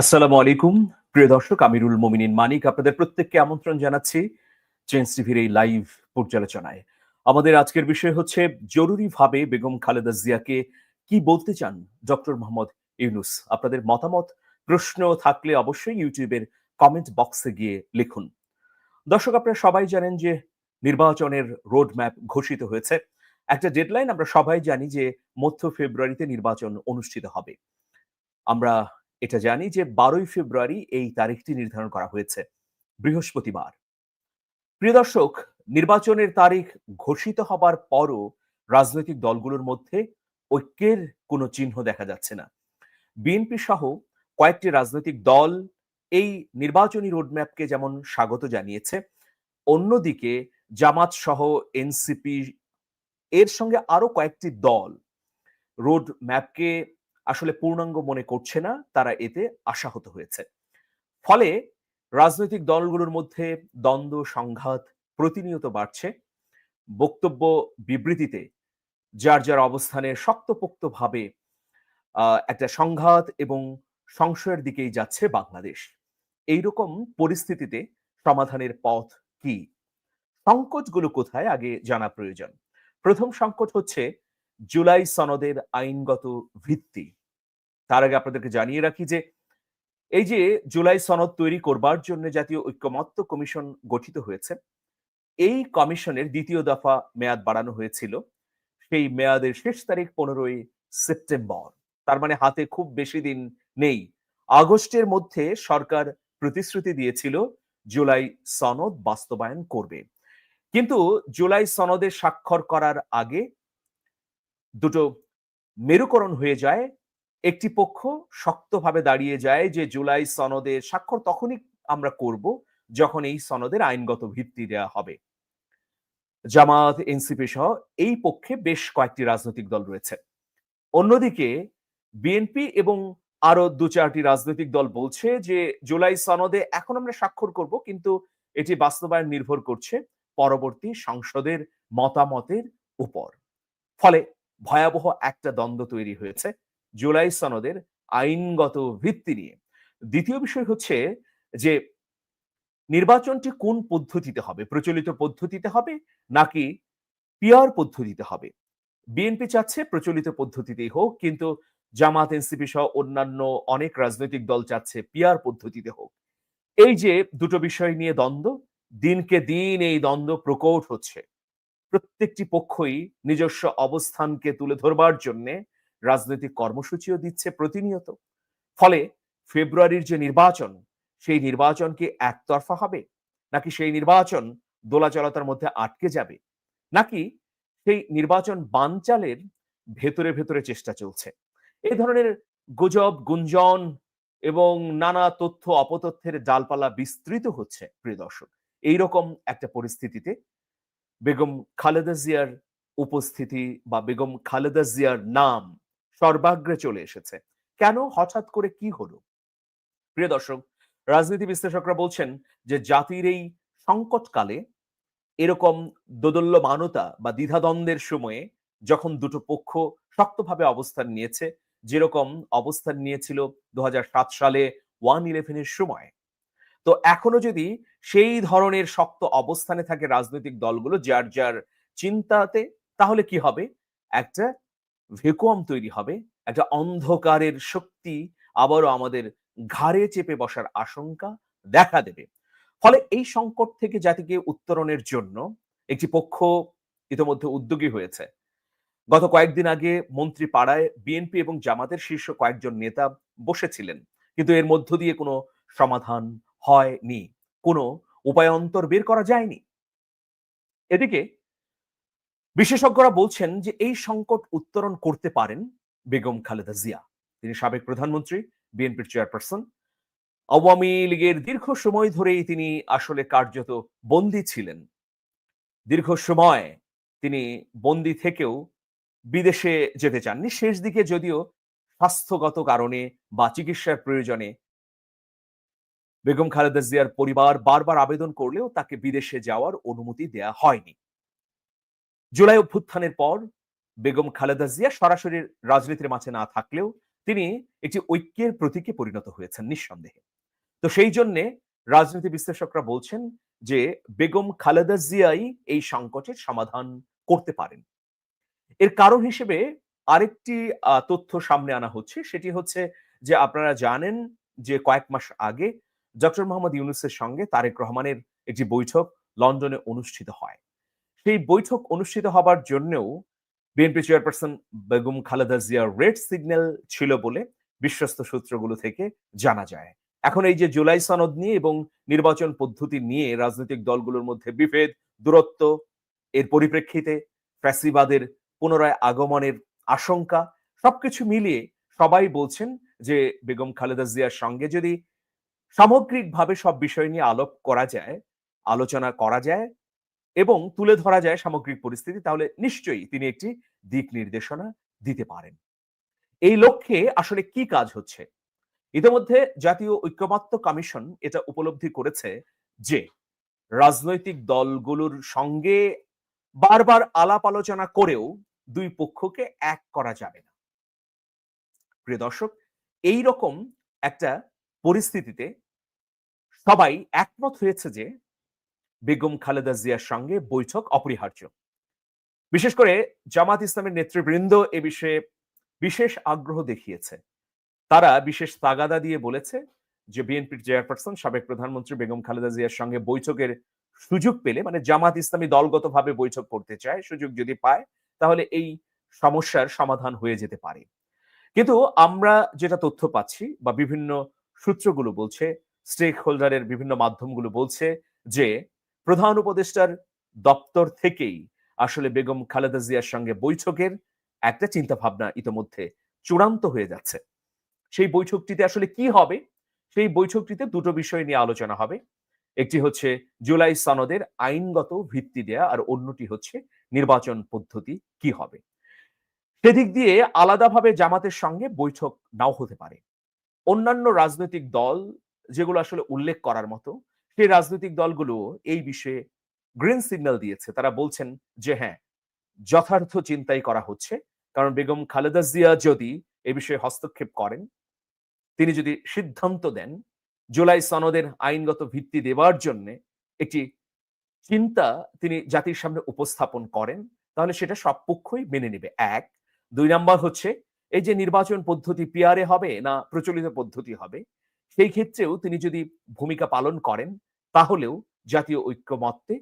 আসসালামু আলাইকুম। প্রিয় দর্শক, আমিরুল মোমিনিন মানিক আপনাদের প্রত্যেককে আমন্ত্রণ জানাচ্ছি চেঞ্জ টিভির এই লাইভ পর্যালোচনায়। আমাদের আজকের বিষয় হচ্ছে, জরুরিভাবে বেগম খালেদা জিয়াকে কি বলতে চান ডক্টর মোহাম্মদ ইউনুস? আপনাদের মতামত, প্রশ্ন থাকলে অবশ্যই ইউটিউবের কমেন্ট বক্সে গিয়ে লিখুন। দর্শক, আপনারা সবাই জানেন যে নির্বাচনের রোড ম্যাপ ঘোষিত হয়েছে। একটা ডেডলাইন আমরা সবাই জানি যে মধ্য ফেব্রুয়ারিতে নির্বাচন অনুষ্ঠিত হবে। আমরা এটা জানি যে বারোই ফেব্রুয়ারি এই তারিখটি নির্ধারণ করা হয়েছে, বৃহস্পতিবার। প্রিয় দর্শক, নির্বাচনের তারিখ ঘোষিত হবার পরও রাজনৈতিক দলগুলোর মধ্যে ঐক্যের কোনো চিহ্ন দেখা যাচ্ছে না। বিএনপি সহ কয়েকটি রাজনৈতিক দল এই নির্বাচনী রোডম্যাপকে যেমন স্বাগত জানিয়েছে, অন্যদিকে জামাত সহ এনসিপি এর সঙ্গে আরও কয়েকটি দল রোড ম্যাপকে আসলে পূর্ণাঙ্গ মনে করছে না, তারা এতে আশাহত হয়েছে। ফলে রাজনৈতিক দলগুলোর মধ্যে দ্বন্দ্ব, সংঘাত প্রতিনিয়ত বাড়ছে। বক্তব্য বিবৃতিতে যার যার অবস্থানে শক্তপোক্তভাবে একটা সংঘাত এবং সংশয়ের দিকেই যাচ্ছে বাংলাদেশ। এইরকম পরিস্থিতিতে সমাধানের পথ কি? সংকটগুলো কোথায়? আগে জানা প্রয়োজন। প্রথম সংকট হচ্ছে জুলাই সনদের আইনগত ভিত্তি। তার আগে আপনাদেরকে জানিয়ে রাখি যে, এই যে জুলাই সনদ তৈরি করবার জন্য জাতীয় ঐক্যমত্য কমিশন গঠিত হয়েছে, এই কমিশনের দ্বিতীয় দফা মেয়াদ বাড়ানো হয়েছিল, সেই মেয়াদের শেষ তারিখ পনেরোই সেপ্টেম্বর। তার মানে হাতে খুব বেশি দিন নেই। আগস্টের মধ্যে সরকার প্রতিশ্রুতি দিয়েছিল, জুলাই সনদ বাস্তবায়ন করবে। কিন্তু জুলাই সনদে স্বাক্ষর করার আগে দুটো মেরুকরণ হয়ে যায় একটি পক্ষ শক্তভাবে দাঁড়িয়ে যায় যে জুলাই সনদে স্বাক্ষর তখনই আমরা করব যখন এই সনদের আইনগত ভিত্তি দেওয়া হবে। জামাত এনসিপি সহ এই পক্ষে বেশ কয়েকটি রাজনৈতিক দল রয়েছে। অন্যদিকে বিএনপি এবং আরও দু চারটি রাজনৈতিক দল বলছে যে জুলাই সনদে এখন আমরা স্বাক্ষর করব কিন্তু এটি বাস্তবায়ন নির্ভর করছে পরবর্তী সংসদের মতামতের উপর। ফলে ভয়াবহ একটা দ্বন্দ্ব তৈরি হয়েছে। জুলাই সনদের আইনগত ভিত্তি নিয়ে। দ্বিতীয় বিষয় হচ্ছে যে, নির্বাচনটি কোন পদ্ধতিতে হবে? প্রচলিত পদ্ধতিতে হবে নাকি পিয়ার পদ্ধতিতে হবে? বিএনপি চাচ্ছে প্রচলিত পদ্ধতিতেই হোক, কিন্তু জামাত, এনসিপি সহ অন্যান্য অনেক রাজনৈতিক দল চাচ্ছে পিয়ার পদ্ধতিতে হোক। এই যে দুটো বিষয় নিয়ে দ্বন্দ্ব, দিনকে দিন এই দ্বন্দ্ব প্রকট হচ্ছে। প্রত্যেকটি পক্ষই নিজস্ব অবস্থানকে তুলে ধরবার জন্য রাজনৈতিক কর্মসূচিও দিচ্ছে প্রতিনিয়ত। ফলে ফেব্রুয়ারির যে নির্বাচন, সেই নির্বাচন কি একতরফা হবে? নাকি সেই নির্বাচন দোলাচলতার মধ্যে আটকে যাবে? নাকি সেই নির্বাচন বানচালের ভেতরে ভেতরে চেষ্টা চলছে? এই ধরনের গুজব, গুঞ্জন এবং নানা তথ্য অপতথ্যের ডালপালা বিস্তৃত হচ্ছে, প্রিয় দর্শক। এইরকম একটা পরিস্থিতিতে বেগম খালেদা জিয়ার উপস্থিতি বা বেগম খালেদা জিয়ার নাম সর্বাগ্রে চলে এসেছে। কেন? হঠাৎ করে কি হলো? প্রিয় দর্শক, রাজনীতি বিশ্লেষকরা বলছেন যে জাতির এই সংকটকালে এরকম দোদল্যমানতা বা দ্বিধাদ্বন্দ্বের সময়ে যখন দুটো পক্ষ শক্তভাবে অবস্থান নিয়েছে, যেরকম অবস্থান নিয়েছিল দু হাজার সাত সালে ওয়ান ইলেভেনের সময়। তো এখনও যদি সেই ধরনের শক্ত অবস্থানে থাকে রাজনৈতিক দলগুলো, যার যার চিন্তাতে, তাহলে কি হবে? একটা ভেকুয়াম তৈরি হবে, একটা অন্ধকারের শক্তি আবারও আমাদের ঘাড়ে চেপে বসার আশঙ্কা দেখা দেবে। ফলে এই সংকট থেকে জাতিকে উত্তরণের জন্য একটি পক্ষ ইতিমধ্যে উদ্যোগী হয়েছে। গত কয়েকদিন আগে মন্ত্রী পাড়ায় বিএনপি এবং জামাতের শীর্ষ কয়েকজন নেতা বসেছিলেন, কিন্তু এর মধ্য দিয়ে কোনো সমাধান হয়নি, কোনো উপায়ন্তর বের করা যায়নি। এদিকে বিশেষজ্ঞরা বলছেন যে এই সংকট উত্তরণ করতে পারেন বেগম খালেদা জিয়া। তিনি সাবেক প্রধানমন্ত্রী, বিএনপির চেয়ারপারসন। আওয়ামী লীগের দীর্ঘ সময় ধরেই তিনি আসলে কার্যত বন্দী ছিলেন। দীর্ঘ সময় তিনি বন্দী থেকেও বিদেশে যেতে চাননি। শেষ দিকে যদিও স্বাস্থ্যগত কারণে বা চিকিৎসার প্রয়োজনে বেগম খালেদা জিয়ার পরিবার বারবার আবেদন করলেও তাকে বিদেশে যাওয়ার অনুমতি দেয়া হয়নি। জুলাই অভ্যুত্থানের পর বেগম খালেদা জিয়া সরাসরি রাজনীতির মাঝে না থাকলেও তিনি একটি ঐক্যের প্রতীকে পরিণত হয়েছেন নিঃসন্দেহে। তো সেই জন্যে রাজনীতি বিশ্লেষকরা বলছেন যে বেগম খালেদা জিয়াই এই সংকটের সমাধান করতে পারেন। এর কারণ হিসেবে আরেকটি তথ্য সামনে আনা হচ্ছে। সেটি হচ্ছে যে আপনারা জানেন যে কয়েক মাস আগে ডক্টর মোহাম্মদ ইউনুসের সঙ্গে তারেক রহমানের একটি বৈঠক লন্ডনে অনুষ্ঠিত হয়। সেই বৈঠক অনুষ্ঠিত হবার জন্যও বিএনপি চেয়ারপারসন বেগম খালেদা জিয়ার রেড সিগন্যাল ছিল বলে বিশ্বস্ত সূত্রগুলো থেকে জানা যায়। এখন এই যে জুলাই সনদ নিয়ে এবং নির্বাচন পদ্ধতি নিয়ে রাজনৈতিক দলগুলোর মধ্যে বিভেদ, দূরত্ব, এর পরিপ্রেক্ষিতে ফ্যাসিবাদের পুনরায় আগমনের আশঙ্কা, সবকিছু মিলিয়ে সবাই বলছেন যে বেগম খালেদা জিয়ার সঙ্গে যদি সামগ্রিকভাবে সব বিষয় নিয়ে আলোপ করা যায়, আলোচনা করা যায় এবং তুলে ধরা যায় সামগ্রিক পরিস্থিতি, তাহলে নিশ্চয়ই তিনি একটি দিক নির্দেশনা দিতে পারেন। এই লক্ষ্যে আসলে কি কাজ হচ্ছে? ইতিমধ্যে জাতীয় ঐক্যমাত্য কমিশন এটা উপলব্ধি করেছে যে, রাজনৈতিক দলগুলোর সঙ্গে বারবার আলাপ আলোচনা করেও দুই পক্ষকে এক করা যাবে না। প্রিয় দর্শক এই রকম একটা পরিস্থিতিতে সবাই একমত হয়েছে যে বেগম খালেদা জিয়ার সঙ্গে বৈঠক অপরিহার্য। বিশেষ করে জামাত ইসলামের নেতৃবৃন্দ এ বিষয়ে বিশেষ আগ্রহ দেখিয়েছে। তারা বিশেষ তাগাদা দিয়ে বলেছে যে, বিএনপির চেয়ারপারসন, সাবেক প্রধানমন্ত্রী বেগম খালেদা জিয়ার সঙ্গে বৈঠকের সুযোগ পেলে মানে জামাত ইসলামী দলগতভাবে বৈঠক করতে চায়, সুযোগ যদি পায়, তাহলে এই সমস্যার সমাধান হয়ে যেতে পারে। কিন্তু আমরা যেটা তথ্য পাচ্ছি বা বিভিন্ন সূত্রগুলো বলছে স্টেক হোল্ডারের বিভিন্ন মাধ্যমগুলো বলছে যে প্রধান উপদেষ্টার দপ্তর থেকেই আসলে বেগম খালেদা জিয়ার সঙ্গে বৈঠকের একটা চিন্তা ভাবনা ইতোমধ্যে চূড়ান্ত হয়ে যাচ্ছে। সেই বৈঠকটিতে আসলে কি হবে? সেই বৈঠকটিতে দুটো বিষয় নিয়ে আলোচনা হবে। একটি হচ্ছে জুলাই সনদের আইনগত ভিত্তি দেয়া আর অন্যটি হচ্ছে নির্বাচন পদ্ধতি কি হবে। সেদিক দিয়ে আলাদাভাবে জামাতের সঙ্গে বৈঠক নাও হতে পারে। অন্যান্য রাজনৈতিক দল যেগুলো আসলে উল্লেখ করার মতো সেই রাজনৈতিক দলগুলো এই বিষয়ে গ্রিন সিগন্যাল দিয়েছে। তারা বলছেন যে হ্যাঁ যথার্থ চিন্তাই করা হচ্ছে। কারণ বেগম খালেদা জিয়া যদি এ বিষয়ে হস্তক্ষেপ করেন, তিনি যদি সিদ্ধান্ত দেন জুলাই সনদের আইনগত ভিত্তি দেওয়ার জন্য একটি চিন্তা তিনি জাতির সামনে উপস্থাপন করেন, তাহলে সেটা সব পক্ষই মেনে নেবে। এক। দুই নাম্বার হচ্ছে, এই যে নির্বাচন পদ্ধতি পিয়ারে হবে না প্রচলিত পদ্ধতি হবে সেই ক্ষেত্রেও তিনি যদি ভূমিকা পালন করেন, তাহলেও জাতীয় ঐক্যমত্যে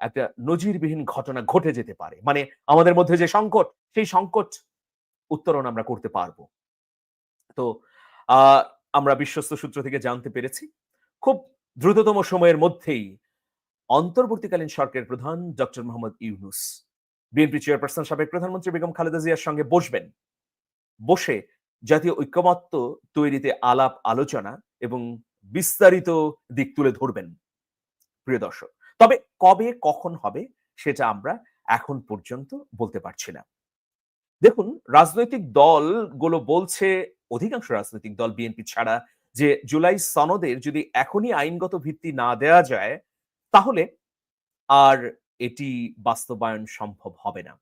একটা নজিরবিহীন ঘটনা ঘটে যেতে পারে। মানে আমাদের মধ্যে যে সংকট, সেই সংকট উত্তরণ আমরা করতে পারব। তো আমরা বিশ্বস্ত সূত্র থেকে জানতে পেরেছি, খুব দ্রুততম সময়ের মধ্যেই অন্তর্বর্তীকালীন সরকারের প্রধান doctor Muhammad Yunus, BNP chairperson সাবেক প্রধানমন্ত্রী বেগম খালেদা জিয়ার সঙ্গে বসবেন। বসে জাতীয় ঐক্যমত্য তৈরিতে আলাপ, আলোচনা এবং বিস্তারিত দিক তুলে ধরবেন। প্রিয় দর্শক, তবে কবে কখন হবে সেটা আমরা এখন পর্যন্ত বলতে পারছি না। দেখুন, রাজনৈতিক দলগুলো বলছে, অধিকাংশ রাজনৈতিক দল, বিএনপি ছাড়া, যে জুলাই সনদের যদি এখনই আইনগত ভিত্তি না দেওয়া যায়, তাহলে আর এটি বাস্তবায়ন সম্ভব হবে না।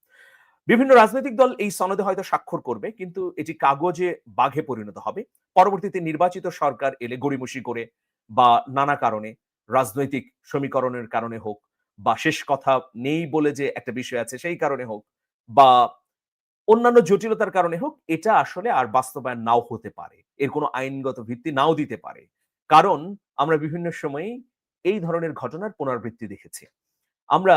বিভিন্ন রাজনৈতিক দল এই সনদে হয়তো স্বাক্ষর করবে, কিন্তু এটি কাগজে বাঘে পরিণত হবে। পরবর্তীতে নির্বাচিত সরকার এলে গড়িমসি করে বা নানা কারণে, রাজনৈতিক সমীকরণের কারণে হোক বা শেষ কথা নেই বলে যে একটা বিষয় আছে সেই কারণে হোক বা অন্যান্য জটিলতার কারণে হোক, এটা আসলে আর বাস্তবায়ন নাও হতে পারে। এর কোনো আইনগত ভিত্তি নাও দিতে পারে। কারণ আমরা বিভিন্ন সময়ে এই ধরনের ঘটনার পুনরাবৃত্তি দেখেছি। আমরা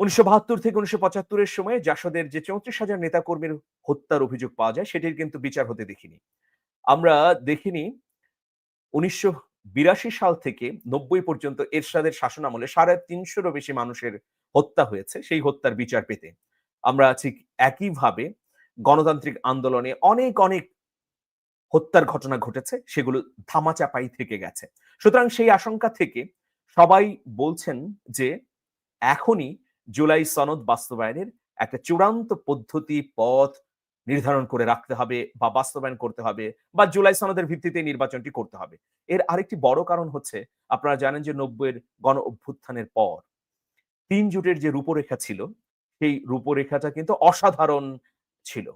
উনিশশো বাহাত্তর থেকে উনিশশো পঁচাত্তরের সময় জাসদের যে চৌত্রিশ হাজার নেতাকর্মীর হত্যার অভিযোগ পাওয়া যায়, সেটির কিন্তু বিচার হতে দেখিনি। আমরা দেখিনি উনিশশো বিরাশি সাল থেকে নব্বই পর্যন্ত এরশাদের শাসন আমলে সাড়ে তিনশোরও বেশি মানুষের হত্যা হয়েছে, সেই হত্যার বিচার পেতে। আমরা ঠিক একইভাবে গণতান্ত্রিক আন্দোলনে অনেক অনেক হত্যার ঘটনা ঘটেছে, সেগুলো ধামাচাপাই থেকে গেছে। সুতরাং সেই আশঙ্কা থেকে সবাই বলছেন যে এখনই জুলাই সনদ বাস্তবায়নের একটা চূড়ান্ত পদ্ধতি, পথ নির্ধারণ করে রাখতে হবে বা বাস্তবায়ন করতে হবে বা জুলাই সনদের ভিত্তিতে নির্বাচনটি করতে হবে। এর আরেকটি বড় কারণ হচ্ছে, আপনারা জানেন যে নব্বইয়ের গণ অভ্যুত্থানের পর তিন জোটের যে রূপরেখা ছিল, সেই রূপরেখাটা কিন্তু অসাধারণ ছিল।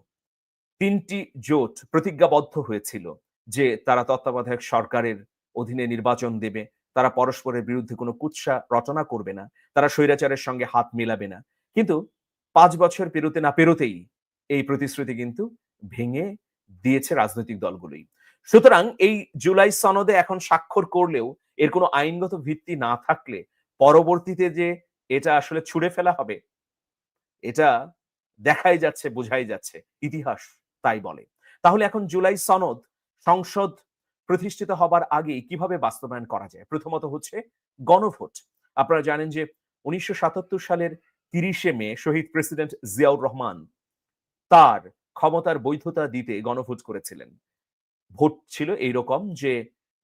তিনটি জোট প্রতিজ্ঞাবদ্ধ হয়েছিল যে তারা তত্ত্বাবধায়ক সরকারের অধীনে নির্বাচন দেবে। তারা পরস্পরের বিরুদ্ধে কোনো কুৎসা রচনা করবে না, তারা স্বৈরাচারের সঙ্গে হাত মেলাবে না। কিন্তু পাঁচ বছর পেরোতে না পেরোতেই এই প্রতিশ্রুতি কিন্তু ভেঙে দিয়েছে রাজনৈতিক দলগুলোই। সুতরাং এই জুলাই সনদে এখন স্বাক্ষর করলেও এর কোনো আইনগত ভিত্তি না থাকলে পরবর্তীতে যে এটা আসলে ছুড়ে ফেলা হবে, এটা দেখাই যাচ্ছে, বোঝাই যাচ্ছে, ইতিহাস তাই বলে। তাহলে এখন জুলাই সনদ সংসদ প্রতিষ্ঠিত হবার আগেই কীভাবে বাস্তবায়ন করা যায়? প্রথমত হচ্ছে গণভোট। আপনারা জানেন যে উনিশশো সালের তিরিশে মে শহীদ প্রেসিডেন্ট জিয়াউর রহমান তার ক্ষমতার বৈধতা দিতে গণভোট করেছিলেন। ভোট ছিল এইরকম যে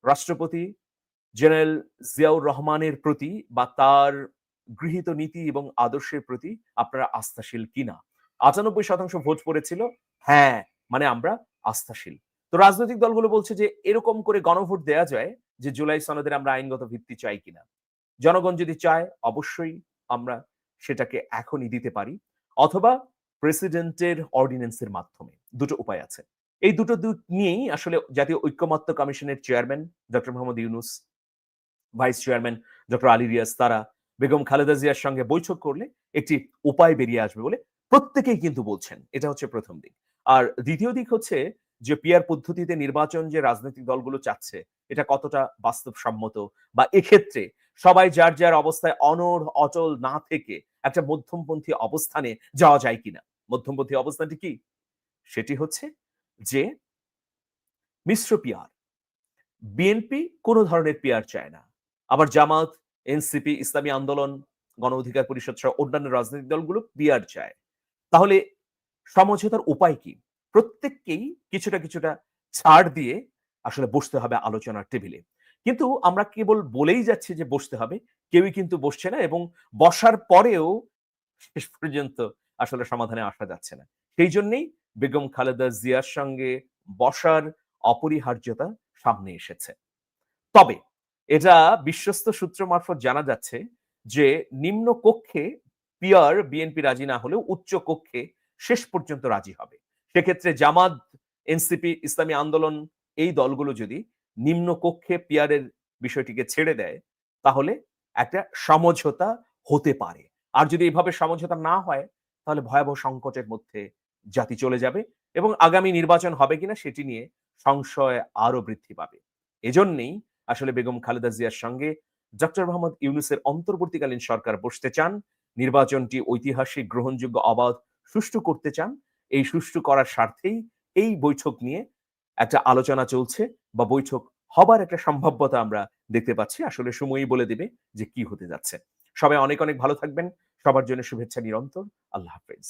রাষ্ট্রপতি জেনারেল জিয়াউর রহমানের প্রতি বা তার গৃহীত নীতি এবং আদর্শের প্রতি আপনারা আস্থাশীল কিনা? আটানব্বই শতাংশ ভোট পড়েছিল। হ্যাঁ মানে আমরা আস্থাশীল। তো রাজনৈতিক দলগুলো বলছে যে, এরকম করে গণভোট দেয়া যায় যে, জুলাই সনদের আমরা আইনগত ভিত্তি চাই কিনা। জনগণ যদি চায়, অবশ্যই আমরা সেটাকে এখনই দিতে পারি, অথবা প্রেসিডেন্টের অর্ডিন্যান্সের মাধ্যমে। দুটো উপায় আছে। এই দুটো নিয়েই আসলে জাতীয় ঐক্যমত্য কমিশনের chairman doctor Muhammad Yunus, vice chairman doctor Ali Riaz তারা, বেগম খালেদা জিয়ার সঙ্গে বৈঠক করলে একটি উপায় বেরিয়ে আসবে বলে প্রত্যেকেই কিন্তু বলছেন। এটা হচ্ছে প্রথম দিক। আর দ্বিতীয় দিক হচ্ছে যে পিয়ার পদ্ধতিতে নির্বাচন যে রাজনৈতিক দলগুলো চাচ্ছে, এটা কতটা বাস্তবসম্মত? বা এক্ষেত্রে সবাই যার যার অবস্থায় অনড়, অচল না থেকে একটা মধ্যমপন্থী অবস্থানে যাওয়া যায় কিনা? মধ্যমপন্থী অবস্থানটি কি? সেটি হচ্ছে যে মিশ্র পিয়ার বিএনপি কোনো ধরনের পিয়ার চায় না। আবার জামাত এনসিপি ইসলামী আন্দোলন, গণ অধিকার পরিষদ সহ অন্যান্য রাজনৈতিক দলগুলো পিয়ার চায়। তাহলে সমঝোতার উপায় কি? প্রত্যেককেই কিছুটা কিছুটা ছাড় দিয়ে আসলে বসতে হবে আলোচনার টেবিলে। কিন্তু আমরা কেবল বলেই যাচ্ছি যে বসতে হবে, কেউই কিন্তু বসছে না এবং বসার পরেও শেষ পর্যন্ত আসলে সমাধানে আসা যাচ্ছে না। সেই জন্যই বেগম খালেদা জিয়ার সঙ্গে বসার অপরিহার্যতা সামনে এসেছে। তবে এটা বিশ্বস্ত সূত্র মারফত জানা যাচ্ছে যে নিম্ন কক্ষে পিয়ার বিএনপি রাজি না হলেও উচ্চ কক্ষে শেষ পর্যন্ত রাজি হবে। সেক্ষেত্রে জামাত, এনসিপি, ইসলামী আন্দোলন এই দলগুলো যদি নিম্ন কক্ষে পিয়ারের বিষয়টিকে ছেড়ে দেয়, তাহলে একটা সমঝোতা হতে পারে। আর যদি এইভাবে সমঝোতা না হয়, তাহলে ভয়াবহ সংকটের মধ্যে জাতি চলে যাবে এবং আগামী নির্বাচন হবে কিনা সেটি নিয়ে সংশয় আরও বৃদ্ধি পাবে। এজন্যই আসলে বেগম খালেদা জিয়ার সঙ্গে ডক্টর মোহাম্মদ ইউনুসের অন্তর্বর্তীকালীন সরকার বসতে চান, নির্বাচনটি ঐতিহাসিক গ্রহণযোগ্য অবাধ সুষ্ঠু করতে চান এই সুষ্ঠু করার স্বার্থেই এই বৈঠক নিয়ে একটা আলোচনা চলছে বা বৈঠক হবার একটা সম্ভাব্যতা আমরা দেখতে পাচ্ছি। আসলে সময়ই বলে দেবে যে কি হতে যাচ্ছে। সবাই অনেক অনেক ভালো থাকবেন। সবার জন্য শুভেচ্ছা নিরন্তর। আল্লাহ হাফেজ।